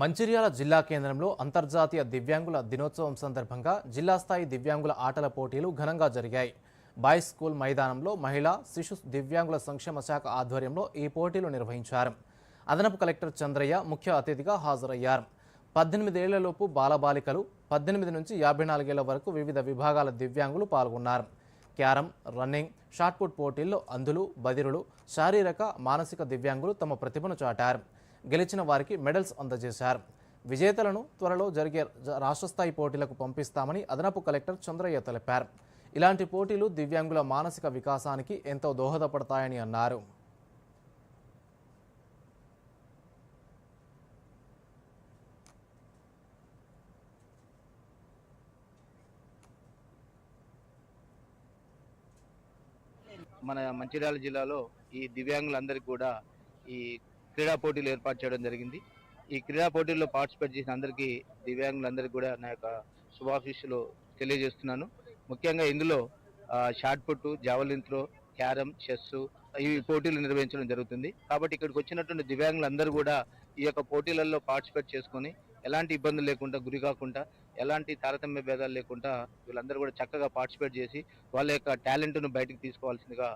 మంచిర్యాల జిల్లా కేంద్రంలో అంతర్జాతీయ దివ్యాంగుల దినోత్సవం సందర్భంగా జిల్లా స్థాయి దివ్యాంగుల ఆటల పోటీలు ఘనంగా జరిగాయి. బాయ్స్ స్కూల్ మైదానంలో మహిళా శిశు దివ్యాంగుల సంక్షేమ శాఖ ఆధ్వర్యంలో ఈ పోటీలు నిర్వహించారు. అదనపు కలెక్టర్ చంద్రయ్య ముఖ్య అతిథిగా హాజరయ్యారు. పద్దెనిమిదేళ్ళలోపు బాలబాలికలు పద్దెనిమిది నుంచి యాభై నాలుగేళ్ళ వరకు వివిధ విభాగాల దివ్యాంగులు పాల్గొన్నారు. క్యారం రన్నింగ్ షాట్పుట్ పోటీల్లో అంధులు బదిరులు శారీరక మానసిక దివ్యాంగులు తమ ప్రతిభను చాటారు. గెలిచిన వారికి మెడల్స్ అందజేశారు. విజేతలను త్వరలో జరిగే రాష్ట్రస్థాయి పోటీలకు పంపిస్తామని అదనపు కలెక్టర్ చంద్రయ్య తెలిపారు. ఇలాంటి పోటీలు దివ్యాంగుల మానసిక వికాసానికి ఎంతో దోహదపడతాయని అన్నారు. మన మంచిర్యాల జిల్లాలో ఈ దివ్యాంగులందరికీ కూడా ఈ క్రీడా పోటీలు ఏర్పాటు చేయడం జరిగింది. ఈ క్రీడా పోటీల్లో పార్టిసిపేట్ చేసిన అందరికీ దివ్యాంగులందరికీ కూడా నా యొక్క శుభాఫీసులు తెలియజేస్తున్నాను. ముఖ్యంగా ఇందులో shot put javelin throw carrom chess ఈ పోటీలు నిర్వహించడం జరుగుతుంది. కాబట్టి ఇక్కడికి వచ్చినటువంటి దివ్యాంగులందరూ కూడా ఈ యొక్క పోటీలలో పార్టిసిపేట్ చేసుకొని ఎలాంటి ఇబ్బందులు లేకుండా గురి కాకుండా ఎలాంటి తారతమ్య భేదాలు లేకుండా వీళ్ళందరూ కూడా చక్కగా పార్టిసిపేట్ చేసి వాళ్ళ యొక్క టాలెంట్ను బయటకు తీసుకోవాల్సిందిగా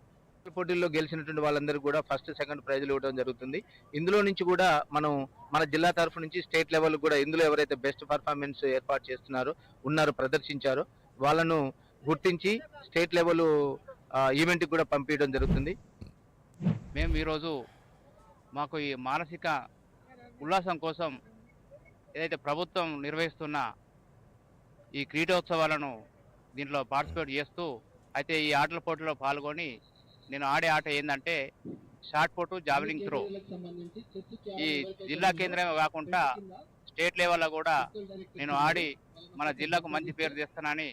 ఈ పోటీల్లో గెలిచినటువంటి వాళ్ళందరూ కూడా ఫస్ట్ సెకండ్ ప్రైజ్లు ఇవ్వడం జరుగుతుంది. ఇందులో నుంచి కూడా మనం మన జిల్లా తరఫు నుంచి స్టేట్ లెవెల్ కూడా ఇందులో ఎవరైతే బెస్ట్ పర్ఫార్మెన్స్ ఏర్పాటు చేస్తున్నారో ఉన్నారో ప్రదర్శించారో వాళ్ళను గుర్తించి స్టేట్ లెవెల్ ఈవెంట్కి కూడా పంపించడం జరుగుతుంది. మేము ఈరోజు మాకు ఈ మానసిక ఉల్లాసం కోసం ఏదైతే ప్రభుత్వం నిర్వహిస్తున్న ఈ క్రీడోత్సవాలను దీంట్లో పార్టిసిపేట్ చేస్తూ అయితే ఈ ఆటల పోటీలో పాల్గొని నేను ఆడే ఆట ఏంటంటే షార్ట్ పుట్ జావలింగ్ త్రో. ఈ జిల్లా కేంద్రమే కాకుండా స్టేట్ లెవెల్లో కూడా నేను ఆడి మన జిల్లాకు మంచి పేరు తెస్తానని